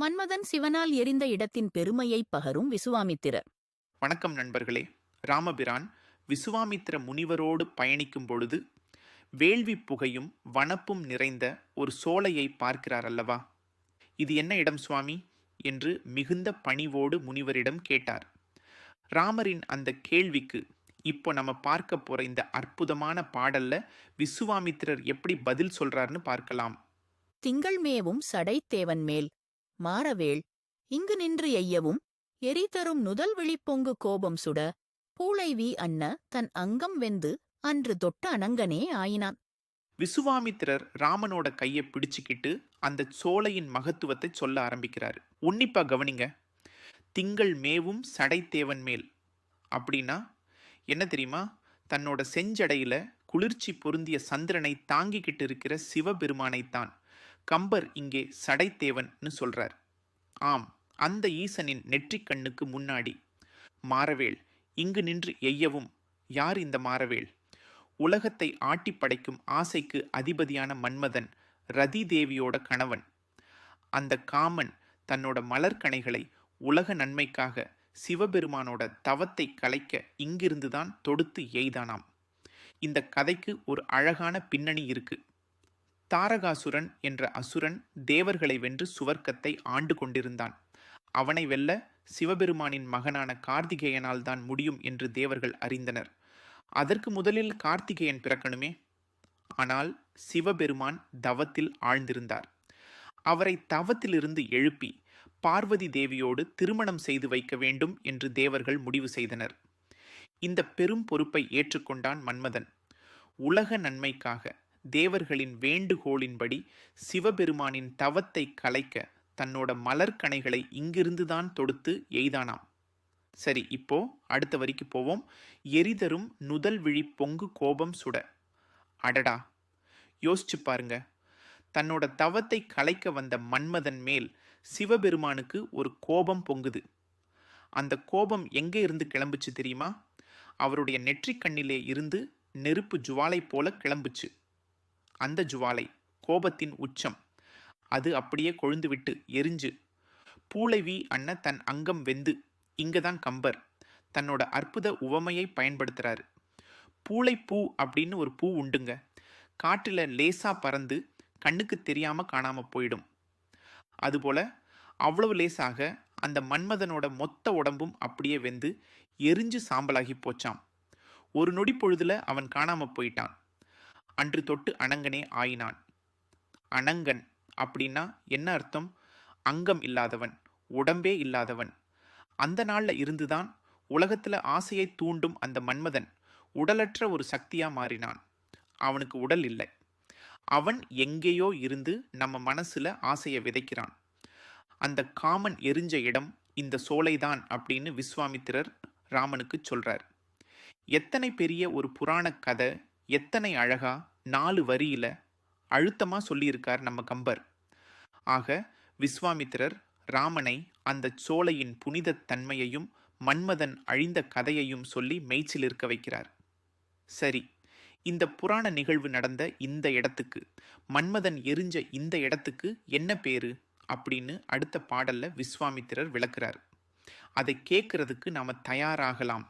மன்மதன் சிவனால் எரிந்த இடத்தின் பெருமையைப் பகரும் விசுவாமித்திரர். வணக்கம் நண்பர்களே. ராமபிரான் விசுவாமித்திர முனிவரோடு பயணிக்கும் பொழுது வேள்வி புகையும் வனப்பும் நிறைந்த ஒரு சோலையை பார்க்கிறார் அல்லவா? இது என்ன இடம் சுவாமி? என்று மிகுந்த பணிவோடு முனிவரிடம் கேட்டார். ராமரின் அந்த கேள்விக்கு இப்போ நம்ம பார்க்க போற இந்த அற்புதமான பாடல்ல விசுவாமித்திரர் எப்படி பதில் சொல்றாருன்னு பார்க்கலாம். திங்கள் மேவும் சடைத்தேவன் மேல் மாறவேள். இங்கு நின்று எய்யவும் எரிதரும் நுதல் விழிப்பொங்கு கோபம் சுட பூளைவி அன்ன தன் அங்கம் வெந்து அன்று தொட்ட அனங்கனே ஆயினான். விசுவாமித்திரர் ராமனோட கையை பிடிச்சுக்கிட்டு அந்த சோலையின் மகத்துவத்தை சொல்ல ஆரம்பிக்கிறார். உன்னிப்பா கவனிங்க திங்கள் மேவும் சடைத்தேவன் மேல். அப்படின்னா என்ன தெரியுமா? தன்னோட செஞ்சடையில குளிர்ச்சி பொருந்திய சந்திரனை தாங்கிக்கிட்டு இருக்கிற சிவபெருமானைத்தான் கம்பர் இங்கே சடைத்தேவன்னு சொல்றார். ஆம் அந்த ஈசனின் நெற்றிக் கண்ணுக்கு முன்னாடி. மாறவேள் இங்கு நின்று எய்யவும். யார் இந்த மாறவேள்? உலகத்தை ஆட்டி படைக்கும் ஆசைக்கு அதிபதியான மன்மதன் ரதி தேவியோட கணவன். அந்த காமன் தன்னோட மலர்கனைகளை உலக நன்மைக்காக சிவபெருமானோட தவத்தை கலைக்க இங்கிருந்துதான் தொடுத்து எய்தானாம். இந்த கதைக்கு ஒரு அழகான பின்னணி இருக்கு. தாரகாசுரன் என்ற அசுரன் தேவர்களை வென்று சுவர்க்கத்தை ஆண்டு கொண்டிருந்தான். அவனை வெல்ல சிவபெருமானின் மகனான கார்த்திகேயனால் தான் முடியும் என்று தேவர்கள் அறிந்தனர். அதற்கு முதலில் கார்த்திகேயன் பிறக்கணுமே? ஆனால் சிவபெருமான் தவத்தில் ஆழ்ந்திருந்தார். அவரை தவத்திலிருந்து எழுப்பி பார்வதி தேவியோடு திருமணம் செய்து வைக்க வேண்டும் என்று தேவர்கள் முடிவு செய்தனர். இந்த பெரும் பொறுப்பை ஏற்றுக்கொண்டான் மன்மதன். உலக நன்மைக்காக தேவர்களின் வேண்டுகோளின்படி சிவபெருமானின் தவத்தை கலைக்க தன்னோட மலர்கனைகளை இங்கிருந்துதான் தொடுத்து எய்தானாம். சரி இப்போ அடுத்த வரிக்கு போவோம். எரிதரும் நுதல் விழி பொங்கு கோபம் சுட. அடடா! யோசிச்சு பாருங்க. தன்னோட தவத்தை கலைக்க வந்த மன்மதன் மேல் சிவபெருமானுக்கு ஒரு கோபம் பொங்குது. அந்த கோபம் எங்கே இருந்து கிளம்புச்சு தெரியுமா? அவருடைய நெற்றிக் கண்ணிலே இருந்து நெருப்பு ஜுவாலை போல கிளம்புச்சு. அந்த ஜுவாலை கோபத்தின் உச்சம். அது அப்படியே கொழுந்துவிட்டு எரிஞ்சு பூளைவி அண்ண தன் அங்கம் வெந்து இங்கதான் கம்பர். தன்னோட அற்புத உவமையை பயன்படுத்துகிறாரு பூளைப்பூ அப்படின்னு ஒரு பூ உண்டுங்க. காட்டில் லேசாக பறந்து கண்ணுக்கு தெரியாமல் காணாமல் போயிடும். அதுபோல் அவ்வளவு லேசாக அந்த மன்மதனோட மொத்த உடம்பும் அப்படியே வெந்து எரிஞ்சு சாம்பலாகி போச்சாம். ஒரு நொடி பொழுதில் அவன் காணாமல் போயிட்டான். அன்று தொட்டு அனங்கனே ஆயினான். அனங்கன் அப்படின்னா என்ன அர்த்தம்? அங்கம் இல்லாதவன் உடம்பே இல்லாதவன். அந்த நாளில் இருந்துதான் உலகத்தில் ஆசையை தூண்டும் அந்த மன்மதன் உடலற்ற ஒரு சக்தியாக மாறினான். அவனுக்கு உடல் இல்லை. அவன் எங்கேயோ இருந்து நம்ம மனசில் ஆசையை விதைக்கிறான். அந்த காமன் எரிஞ்ச இடம் இந்த சோலைதான் அப்படின்னு விஸ்வாமித்திரர் ராமனுக்கு சொல்கிறார் எத்தனை பெரிய ஒரு புராண கதை எத்தனை அழகா நாலு வரியில் அழுத்தமாக சொல்லியிருக்கார் நம்ம கம்பர். ஆக விஸ்வாமித்திரர் ராமனை அந்த சோலையின் புனித தன்மையையும் மன்மதன் அழிந்த கதையையும் சொல்லி மெய்ச்சில் இருக்க வைக்கிறார். சரி இந்த புராண நிகழ்வு நடந்த இந்த இடத்துக்கு மன்மதன் எரிஞ்ச இந்த இடத்துக்கு என்ன பேரு? அப்படின்னு அடுத்த பாடல்ல விஸ்வாமித்திரர் விளக்குறார். அதை கேட்கறதுக்கு நாம தயாராகலாம்.